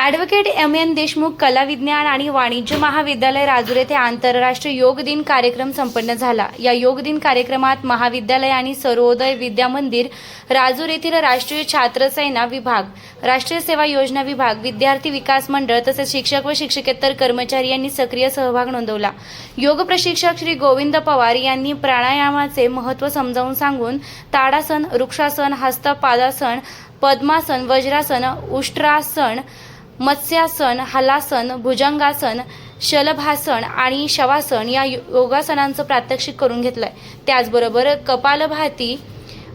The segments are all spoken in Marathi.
ॲडव्होकेट एम एन देशमुख कला विज्ञान आणि वाणिज्य महाविद्यालय राजूर येथे आंतरराष्ट्रीय योग दिन कार्यक्रम संपन्न झाला. या योग दिन कार्यक्रमात महाविद्यालय आणि सर्वोदय विद्या मंदिर राजूर येथील राष्ट्रीय छात्रसेना विभाग राष्ट्रीय सेवा योजना विभाग विद्यार्थी विकास मंडळ तसेच शिक्षक व शिक्षकेतर कर्मचारी यांनी सक्रिय सहभाग नोंदवला. योग प्रशिक्षक श्री गोविंद पवार यांनी प्राणायामाचे महत्त्व समजावून सांगून ताडासन वृक्षासन हस्तपादासन पद्मासन वज्रासन उष्ट्रासन मत्स्यासन हलासन भुजंगासन शलभासन आणि शवासन या योगासनांचं प्रात्यक्षिक करून घेतलंय. त्याचबरोबर कपालभाती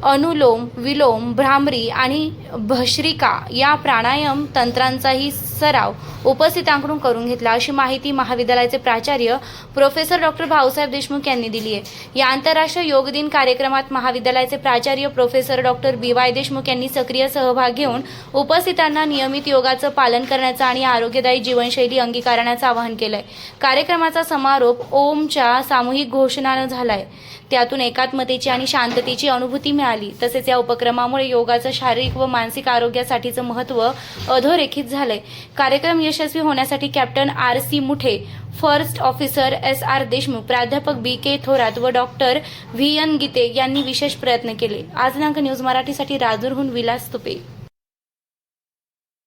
अनुलोम विलोम भ्रामरी आणि भश्रिका या प्राणायाम तंत्रांचाही सराव उपस्थितांकडून करून घेतला अशी माहिती महाविद्यालयाचे प्राचार्य प्रोफेसर डॉक्टर भाऊसाहेब देशमुख यांनी दिली आहे. या आंतरराष्ट्रीय योग दिन कार्यक्रमात महाविद्यालयाचे प्राचार्य professor doctor B Y Deshmukh यांनी सक्रिय सहभाग घेऊन उपस्थितांना नियमित योगाचं पालन करण्याचं आणि आरोग्यदायी जीवनशैली अंगीकारण्याचं आवाहन केलंय. कार्यक्रमाचा समारोप ओमच्या सामूहिक घोषणानं झालाय. त्यातून एकात्मतेची आणि शांततेची अनुभूती मिळाली. तसेच या उपक्रमामुळे योगाचं शारीरिक व मानसिक आरोग्यासाठीचं महत्त्व अधोरेखित झालंय. कार्यक्रम यशस्वी होण्यासाठी captain R C Muthe first officer S R Deshmukh प्राध्यापक बी के थोरात व डॉक्टर व्ही एन गीते यांनी विशेष प्रयत्न केले. आज दिनांक न्यूज मराठीसाठी राजूरहून विलास तुपे.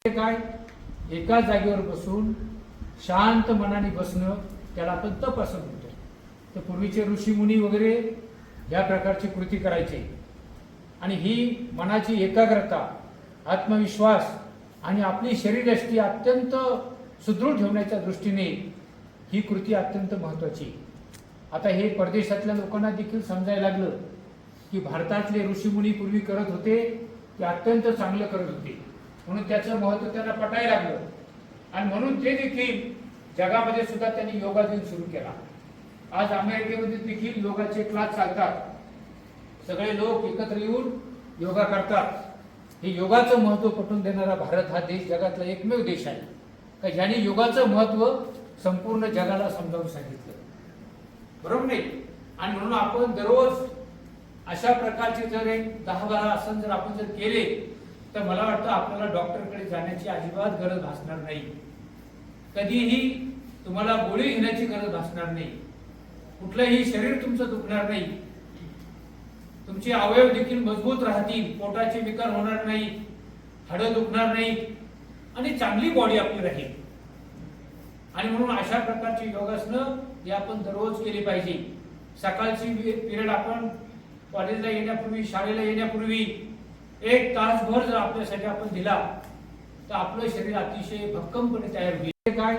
काय? एका जागेवर बसून शांत मनाने बसणं त्याला आपण तप असं म्हणतो. तर पूर्वीचे ऋषीमुनी वगैरे या प्रकारची कृती करायचे. आणि ही मनाची एकाग्रता आत्मविश्वास आणि आपली शरीरयष्टी अत्यंत सुदृढ ठेवण्याच्या दृष्टीने ही कृती अत्यंत महत्वाची आता हे परदेशातल्या लोकांना देखील समजायला लागलं की भारतातले ऋषीमुनी पूर्वी करत होते ते अत्यंत चांगलं करत होते. म्हणून त्याचं महत्त्व त्यांना पटायला लागलं. आणि म्हणून ते देखील जगामध्ये सुद्धा त्यांनी योगा दिन सुरू केला. आज अमेरिकेमध्ये देखील योगाचे क्लास चालतात. सगळे लोक एकत्र येऊन योगा करतात. हे योगाचं महत्त्व पटवून देणारा भारत हा देश जगातला एकमेव देश आहे. का ज्याने योगाचं महत्त्व संपूर्ण जगाला समजावून सांगितलं? बरोबर नाही? आणि म्हणून आपण दररोज अशा प्रकारचे जर एक दहा बारा आसन जर आपण जर केले तर मला वाटतं आपल्याला डॉक्टरकडे जाण्याची अजिबात गरज भासणार नाही. कधीही तुम्हाला गोळी घेण्याची गरज भासणार नाही. कुठलंही शरीर तुमचं दुखणार नाही. तुमचे अवयव देखील मजबूत राहतील पोटाचे विकार होणार नाही हाडं दुखणार नाही आणि चांगली बॉडी आपली राहील. आणि म्हणून अशा प्रकारची योगासनं हे आपण दररोज केली पाहिजे. सकाळची पिरियड आपण कॉलेजला येण्यापूर्वी शाळेला येण्यापूर्वी एक तासभर जर आपल्यासाठी आपण दिला तर आपलं शरीर अतिशय भक्कमपणे तयार होईल. काय?